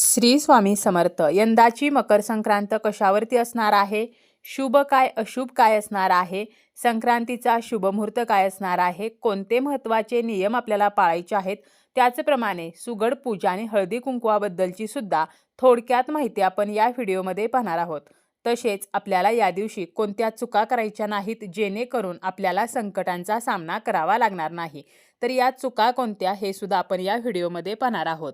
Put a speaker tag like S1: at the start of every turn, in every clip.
S1: श्री स्वामी समर्थ. यंदाची मकर संक्रांत कशावरती असणार आहे? शुभ काय अशुभ काय असणार आहे? संक्रांतीचा शुभमुहूर्त काय असणार आहे? कोणते महत्त्वाचे नियम आपल्याला पाळायचे आहेत? त्याचप्रमाणे सुगड पूजा आणि हळदी कुंकवाबद्दलची सुद्धा थोडक्यात माहिती आपण या व्हिडिओमध्ये पाहणार आहोत. तसेच आपल्याला या दिवशी कोणत्या चुका करायच्या नाहीत जेणेकरून आपल्याला संकटांचा सामना करावा लागणार नाही. तर या चुका कोणत्या हे सुद्धा आपण या व्हिडिओमध्ये पाहणार आहोत.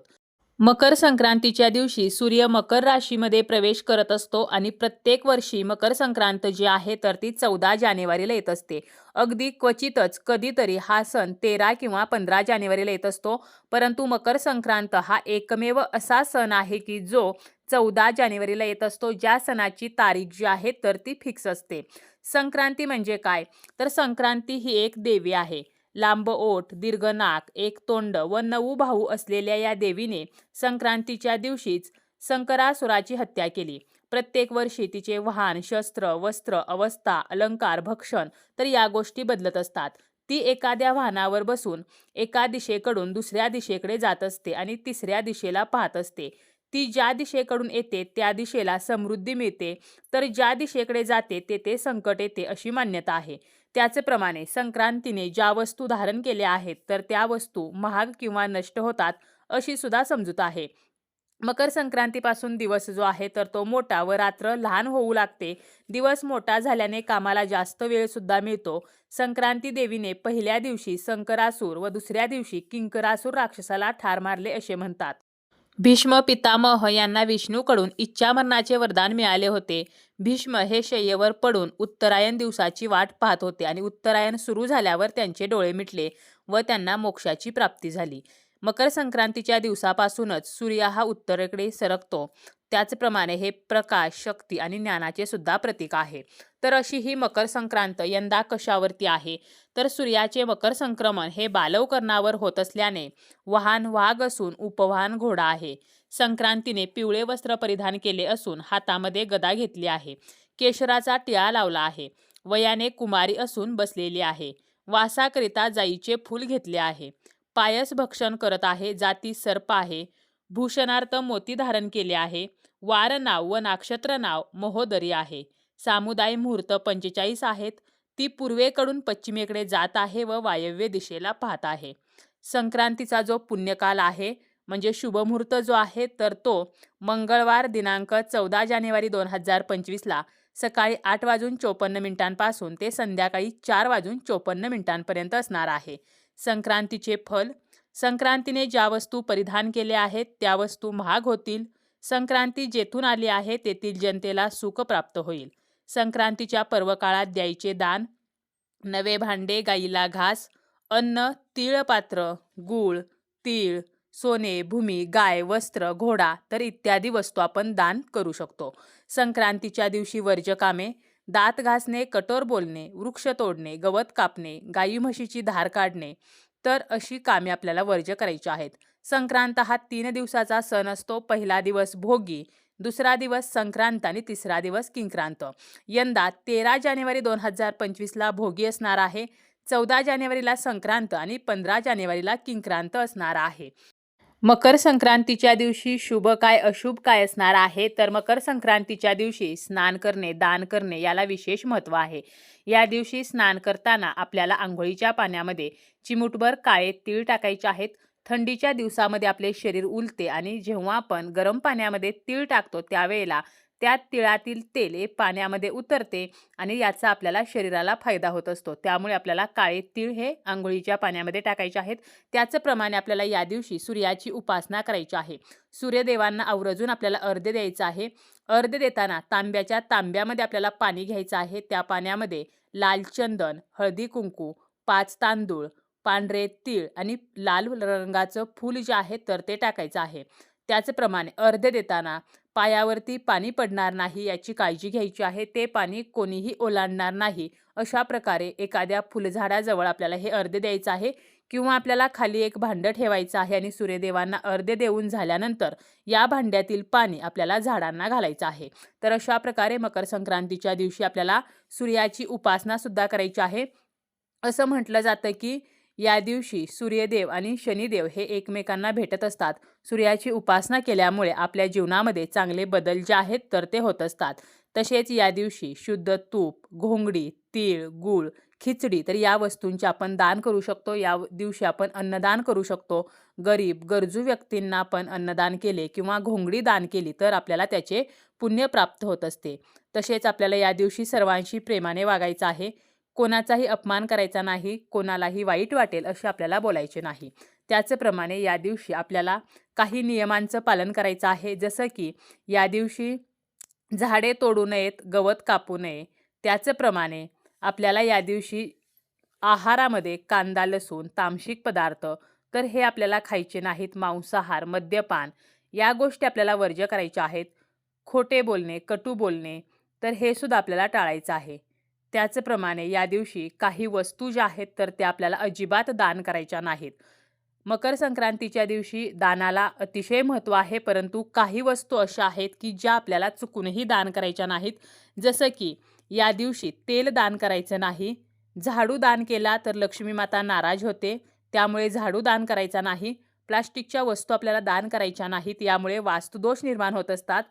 S1: मकर संक्रांतीच्या दिवशी सूर्य मकर राशीमध्ये प्रवेश करत असतो आणि प्रत्येक वर्षी मकर संक्रांत जी आहे तर ती चौदा जानेवारीला येत असते. अगदी क्वचितच कधीतरी हा सण तेरा किंवा पंधरा जानेवारीला येत असतो परंतु मकर संक्रांत हा एकमेव असा सण आहे की जो चौदा जानेवारीला येत असतो. ज्या सणाची तारीख जी आहे तर ती फिक्स असते. संक्रांती म्हणजे काय? तर संक्रांती ही एक देवी आहे. लांब ओठ दीर्घ नाक एक तोंड व नऊ भाऊ असलेल्या या देवीने संक्रांतीच्या दिवशीच शंकरासुराची हत्या केली. प्रत्येक वर्षी तिचे वाहन शस्त्र वस्त्र अवस्था अलंकार भक्षण तर या गोष्टी बदलत असतात. ती एखाद्या वाहनावर बसून एका दिशेकडून दुसऱ्या दिशेकडे जात असते आणि तिसऱ्या दिशेला पाहत असते. ती ज्या दिशेकडून येते त्या दिशेला समृद्धी मिळते. तर ज्या दिशेकडे जाते तेथे संकट येते अशी मान्यता आहे. त्याचप्रमाणे संक्रांतीने ज्या वस्तू धारण केल्या आहेत तर त्या वस्तू महाग किंवा नष्ट होतात अशी सुद्धा समजूत आहे. मकर संक्रांतीपासून दिवस जो आहे तर तो मोठा व रात्र लहान होऊ लागते. दिवस मोठा झाल्याने कामाला जास्त वेळ सुद्धा मिळतो. संक्रांती देवीने पहिल्या दिवशी संकरासूर व दुसऱ्या दिवशी किंकरासूर राक्षसाला ठार मारले असे म्हणतात. भीष्म पितामह यांना विष्णूकडून इच्छामरणाचे वरदान मिळाले होते. भीष्म हे शय्येवर पडून उत्तरायण दिवसाची वाट पाहत होते आणि उत्तरायण सुरू झाल्यावर त्यांचे डोळे मिटले व त्यांना मोक्षाची प्राप्ती झाली. मकर संक्रांतीच्या दिवसापासूनच सूर्य हा उत्तरेकडे सरकतो. त्याचप्रमाणे हे प्रकाश शक्ती आणि ज्ञानाचे सुद्धा प्रतीक आहे. तर अशी ही मकर संक्रांत यंदा कशावरती आहे? तर सूर्याचे मकर संक्रमण हे बालवकरणावर होत असल्याने वाहन वाघ असून उपवाहन घोडा आहे. संक्रांतीने पिवळे वस्त्र परिधान केले असून हातामध्ये गदा घेतली आहे. केशराचा टिळा लावला आहे. वयाने कुमारी असून बसलेली आहे. वासाकरिता जाईचे फूल घेतले आहे. पायस भक्षण करत आहे जाती सर्प आहे. भूषणार्थ मोती धारण केले आहे. वार नाव व नाक्षत्र नाव महोदरी आहे. सामुदाय मुहूर्त पंचेचाळीस आहेत. ती पूर्वेकडून पश्चिमेकडे जात आहे व वायव्य दिशेला पाहत आहे. संक्रांतीचा जो पुण्यकाल आहे म्हणजे शुभमुहूर्त जो आहे तर तो मंगळवार दिनांक चौदा जानेवारी दोन हजार पंचवीसला सकाळी आठ वाजून चोपन्न मिनिटांपासून ते संध्याकाळी चार वाजून चोपन्न मिनिटांपर्यंत असणार आहे. संक्रांतीचे फल. संक्रांतीने ज्या वस्तू परिधान केल्या आहेत त्या वस्तू महाग होतील. संक्रांती जेथून आली आहे तेथील जनतेला सुख प्राप्त होईल. संक्रांतीच्या पर्वकाळात द्यायचे दान. नवे भांडे गाईला घास. अन्न तिळपात्र गूळ तीळ सोने भूमी गाय वस्त्र घोडा तर इत्यादी वस्तू आपण दान करू शकतो. संक्रांतीच्या दिवशी वर्जकामे. दात घासणे कठोर बोलणे वृक्ष तोडणे गवत कापणे गाई म्हशीची धार काढणे तर अशी कामे आपल्याला वर्ज्य करायची आहेत. संक्रांत हा तीन दिवसाचा सण असतो. पहिला दिवस भोगी दुसरा दिवस संक्रांत आणि तिसरा दिवस किंक्रांत. यंदा तेरा जानेवारी दोन हजार पंचवीसला भोगी असणार आहे. चौदा जानेवारीला संक्रांत आणि पंधरा जानेवारीला किंक्रांत असणार आहे. मकर संक्रांतीच्या दिवशी शुभ काय अशुभ काय असणार आहे? तर मकर संक्रांतीच्या दिवशी स्नान करणे दान करणे याला विशेष महत्त्व आहे. या दिवशी स्नान करताना आपल्याला आंघोळीच्या पाण्यामध्ये चिमुटभर काळे तीळ टाकायचे आहेत. थंडीच्या दिवसामध्ये आपले शरीर उलते आणि जेव्हा आपण गरम पाण्यामध्ये तीळ टाकतो त्यावेळेला त्या तिळातील तेल हे पाण्यामध्ये उतरते आणि याचा आपल्याला शरीराला फायदा होत असतो. त्यामुळे आपल्याला काळे तीळ हे आंघोळीच्या पाण्यामध्ये टाकायचे आहेत. त्याचप्रमाणे आपल्याला या दिवशी सूर्याची उपासना करायची आहे. सूर्यदेवांना आवर्जून आपल्याला अर्ध द्यायचं आहे. अर्ध देताना तांब्याच्या तांब्यामध्ये आपल्याला पाणी घ्यायचं आहे. त्या पाण्यामध्ये लाल चंदन हळदी कुंकू पाच तांदूळ पांढरे तीळ आणि लाल रंगाचं फूल जे आहे तर ते टाकायचं आहे. त्याचप्रमाणे अर्ध देताना पायावरती पाणी पडणार नाही याची काळजी घ्यायची आहे ते पाणी कोणीही ओलांडणार नाही. अशा प्रकारे एखाद्या फुलझाडाजवळ आपल्याला हे अर्ध द्यायचं आहे किंवा आपल्याला खाली एक भांडं ठेवायचं आहे आणि सूर्यदेवांना अर्ध्य देऊन झाल्यानंतर या भांड्यातील पाणी आपल्याला झाडांना घालायचं आहे. तर अशा प्रकारे मकर संक्रांतीच्या दिवशी आपल्याला सूर्याची उपासनासुद्धा करायची आहे. असं म्हटलं जातं की या दिवशी सूर्यदेव आणि शनिदेव हे एकमेकांना भेटत असतात. सूर्याची उपासना केल्यामुळे आपल्या जीवनामध्ये चांगले बदल जे आहेत तर ते होत असतात. तसेच या दिवशी शुद्ध तूप घोंगडी तीळ गूळ खिचडी तर या वस्तूंचे आपण दान करू शकतो. या दिवशी आपण अन्नदान करू शकतो. गरीब गरजू व्यक्तींना आपण अन्नदान केले किंवा घोंगडी दान केली तर आपल्याला त्याचे पुण्य प्राप्त होत असते. तसेच आपल्याला या दिवशी सर्वांशी प्रेमाने वागायचं आहे. कोणाचाही अपमान करायचा नाही कोणालाही वाईट वाटेल असे आपल्याला बोलायचे नाही. त्याचप्रमाणे या दिवशी आपल्याला काही नियमांचं पालन करायचं आहे जसं की या दिवशी झाडे तोडू नयेत गवत कापू नये. त्याचप्रमाणे आपल्याला या दिवशी आहारामध्ये कांदा लसूण तामशिक पदार्थ तर हे आपल्याला खायचे नाहीत मांसाहार मद्यपान या गोष्टी आपल्याला वर्ज्य करायच्या आहेत. खोटे बोलणे कटू बोलणे तर हे सुद्धा आपल्याला टाळायचं आहे. त्याचप्रमाणे या दिवशी काही वस्तू ज्या आहेत तर त्या आपल्याला अजिबात दान करायच्या नाहीत. मकर संक्रांतीच्या दिवशी दानाला अतिशय महत्त्व आहे परंतु काही वस्तू अशा आहेत की ज्या आपल्याला चुकूनही दान करायच्या नाहीत. जसं की या दिवशी तेल दान करायचं नाही. झाडू दान केला तर लक्ष्मी माता नाराज होते त्यामुळे झाडू दान करायचा नाही. प्लास्टिकच्या वस्तू आपल्याला दान करायच्या नाहीत यामुळे वास्तुदोष निर्माण होत असतात.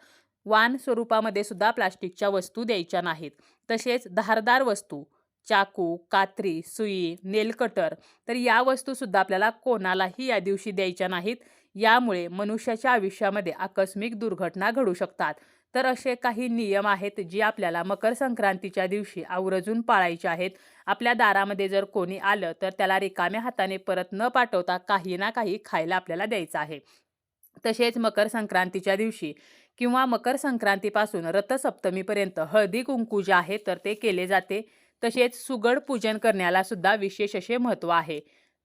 S1: वान स्वरूपामध्ये सुद्धा प्लास्टिकच्या वस्तू द्यायच्या नाहीत. तसेच धारदार वस्तू चाकू कात्री सुई नेलकटर तर या वस्तूसुद्धा आपल्याला कोणालाही या दिवशी द्यायच्या नाहीत. यामुळे मनुष्याच्या आयुष्यामध्ये आकस्मिक दुर्घटना घडू शकतात. तर असे काही नियम आहेत जे आपल्याला मकर संक्रांतीच्या दिवशी आवर्जून पाळायचे आहेत. आपल्या दारामध्ये जर कोणी आलं तर त्याला रिकाम्या हाताने परत न पाठवता काही ना काही खायला आपल्याला द्यायचं आहे. तसेच मकर संक्रांतीच्या दिवशी किंवा मकर संक्रांतीपासून रथसप्तमीपर्यंत हळदी कुंकू जे आहे तर ते केले जाते. तसेच सुगड पूजन करण्याला सुद्धा विशेष असे महत्त्व आहे.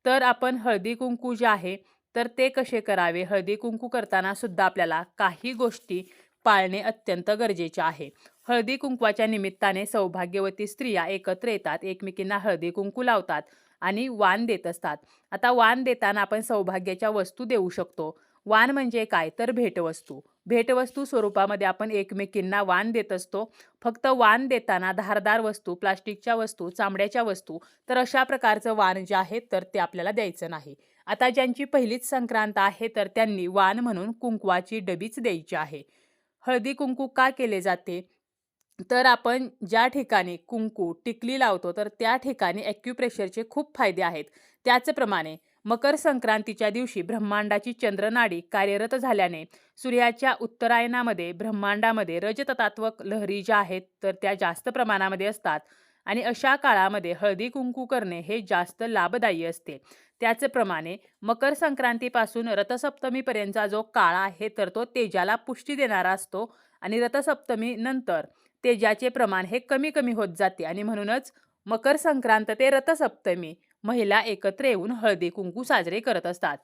S1: तर आपण हळदी कुंकू जे आहे तर ते कसे करावे? हळदी कुंकू करताना सुद्धा आपल्याला काही गोष्टी पाळणे अत्यंत गरजेचे आहे. हळदी कुंकवाच्या निमित्ताने सौभाग्यवती स्त्रिया एकत्र येतात एकमेकींना हळदी कुंकू लावतात आणि वाण देत असतात. आता वाण देताना आपण सौभाग्याच्या वस्तू देऊ शकतो. वाण म्हणजे काय? तर भेटवस्तू. भेटवस्तू स्वरूपामध्ये आपण एकमेकींना वाण देत असतो. फक्त वाण देताना धारदार वस्तू प्लास्टिकच्या वस्तू चामड्याच्या वस्तू तर अशा प्रकारचं वाण जे आहे तर ते आपल्याला द्यायचं नाही. आता ज्यांची पहिलीच संक्रांत आहे तर त्यांनी वाण म्हणून कुंकवाची डबीच द्यायची आहे. हळदी कुंकू का केले जाते? तर आपण ज्या ठिकाणी कुंकू टिकली लावतो तर त्या ठिकाणी ॲक्युप्रेशरचे खूप फायदे आहेत. त्याचप्रमाणे मकर संक्रांतीच्या दिवशी ब्रह्मांडाची चंद्रनाडी कार्यरत झाल्याने सूर्याच्या उत्तरायणामध्ये ब्रह्मांडामध्ये रजततात्वक लहरी ज्या आहेत तर त्या जास्त प्रमाणामध्ये असतात. आणि अशा काळामध्ये हळदी कुंकू करणे हे जास्त लाभदायी असते. त्याचप्रमाणे मकर संक्रांतीपासून रथसप्तमीपर्यंतचा जो काळ आहे तर तो तेजाला पुष्टी देणारा असतो. आणि रथसप्तमी नंतर तेजाचे प्रमाण हे कमी कमी होत जाते. आणि म्हणूनच मकर संक्रांत ते रथसप्तमी महिला एकत्र येऊन हळदी कुंकू साजरे करत असतात.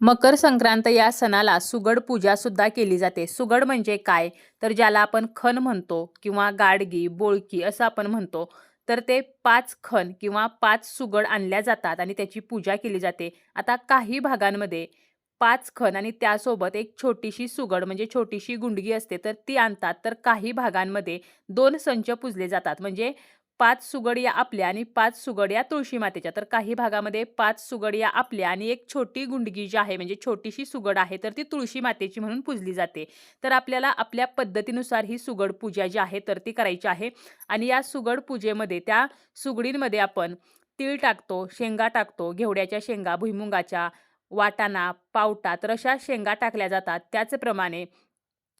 S1: मकर संक्रांत या सणाला सुगड पूजा सुद्धा केली जाते. सुगड म्हणजे काय? तर ज्याला आपण खण म्हणतो किंवा गाडगी बोळकी असं आपण म्हणतो तर ते पाच खण किंवा पाच सुगड आणल्या जातात आणि त्याची पूजा केली जाते. आता काही भागांमध्ये पाच खण आणि त्यासोबत एक छोटीशी सुगड म्हणजे छोटीशी गुंडगी असते तर ती आणतात. तर काही भागांमध्ये दोन संच पुजले जातात. म्हणजे पाच सुगड या आपल्या आणि पाच सुगड या तुळशी मातेच्या. तर काही भागामध्ये पाच सुगड या आपल्या आणि एक छोटी गुंडगी जी आहे म्हणजे छोटीशी सुगड आहे तर ती तुळशी मातेची म्हणून पूजली जाते. तर आपल्याला आपल्या पद्धतीनुसार ही सुगड पूजा जी आहे तर ती करायची आहे. आणि या सुगड पूजेमध्ये त्या सुगडींमध्ये आपण तीळ टाकतो शेंगा टाकतो घेवड्याच्या शेंगा भुईमुंगाच्या वाटाणा पावटा तर अशा शेंगा टाकल्या जातात. त्याचप्रमाणे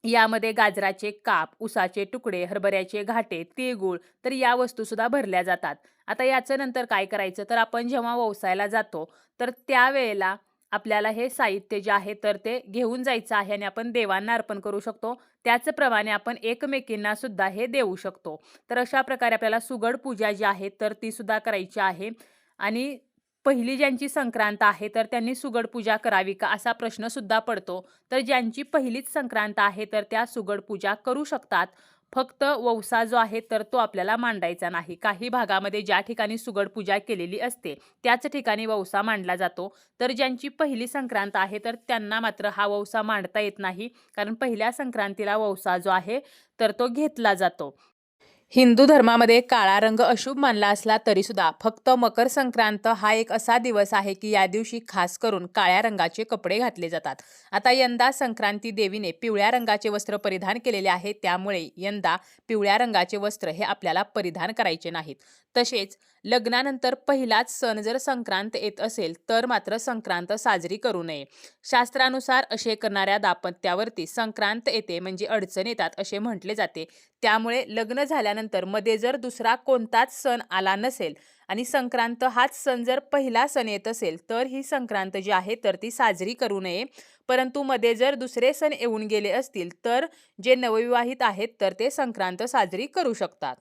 S1: यामध्ये गाजराचे काप उसाचे तुकडे हरभऱ्याचे घाटे तिळगुळ तर या वस्तूसुद्धा भरल्या जातात. आता याचं नंतर काय करायचं? तर आपण जेव्हा व्यवसायाला जातो तर त्यावेळेला आपल्याला हे साहित्य जे आहे तर ते घेऊन जायचं आहे आणि आपण देवांना अर्पण करू शकतो. त्याचप्रमाणे आपण एकमेकींना सुद्धा हे देऊ शकतो. तर अशा प्रकारे आपल्याला सुगड पूजा जी आहे तर ती सुद्धा करायची आहे. आणि पहिली ज्यांची संक्रांत आहे तर त्यांनी सुगड पूजा करावी का? असा प्रश्न सुद्धा पडतो. तर ज्यांची पहिलीच संक्रांत आहे तर त्या सुगड पूजा करू शकतात. फक्त वौसा जो आहे तर तो आपल्याला मांडायचा नाही. काही भागामध्ये ज्या ठिकाणी सुगड पूजा केलेली असते त्याच ठिकाणी वौसा मांडला जातो. तर ज्यांची पहिली संक्रांत आहे तर त्यांना मात्र हा वौसा मांडता येत नाही. कारण पहिल्या संक्रांतीला वौसा जो आहे तर तो घेतला जातो. हिंदू धर्मामध्ये काळा रंग अशुभ मानला असला तरीसुद्धा फक्त मकर संक्रांत हा एक असा दिवस आहे की या दिवशी खास करून काळ्या रंगाचे कपडे घातले जातात. आता यंदा संक्रांती देवीने पिवळ्या रंगाचे वस्त्र परिधान केलेले आहे त्यामुळे यंदा पिवळ्या रंगाचे वस्त्र हे आपल्याला परिधान करायचे नाहीत. तसेच लग्नानंतर पहिलाच सण जर संक्रांत येत असेल तर मात्र संक्रांत साजरी करू नये. शास्त्रानुसार असे करणाऱ्या दाम्पत्यावरती संक्रांत येते म्हणजे अडचण येतात असे म्हटले जाते. त्यामुळे लग्न झाल्यानंतरमध्ये जर दुसरा कोणताच सण आला नसेल आणि संक्रांत हाच सण जर पहिला सण येत असेल तर ही संक्रांत जी आहे तर ती साजरी करू नये. परंतु मध्ये जर दुसरे सण येऊन गेले असतील तर जे नवविवाहित आहेत तर ते संक्रांत साजरी करू शकतात.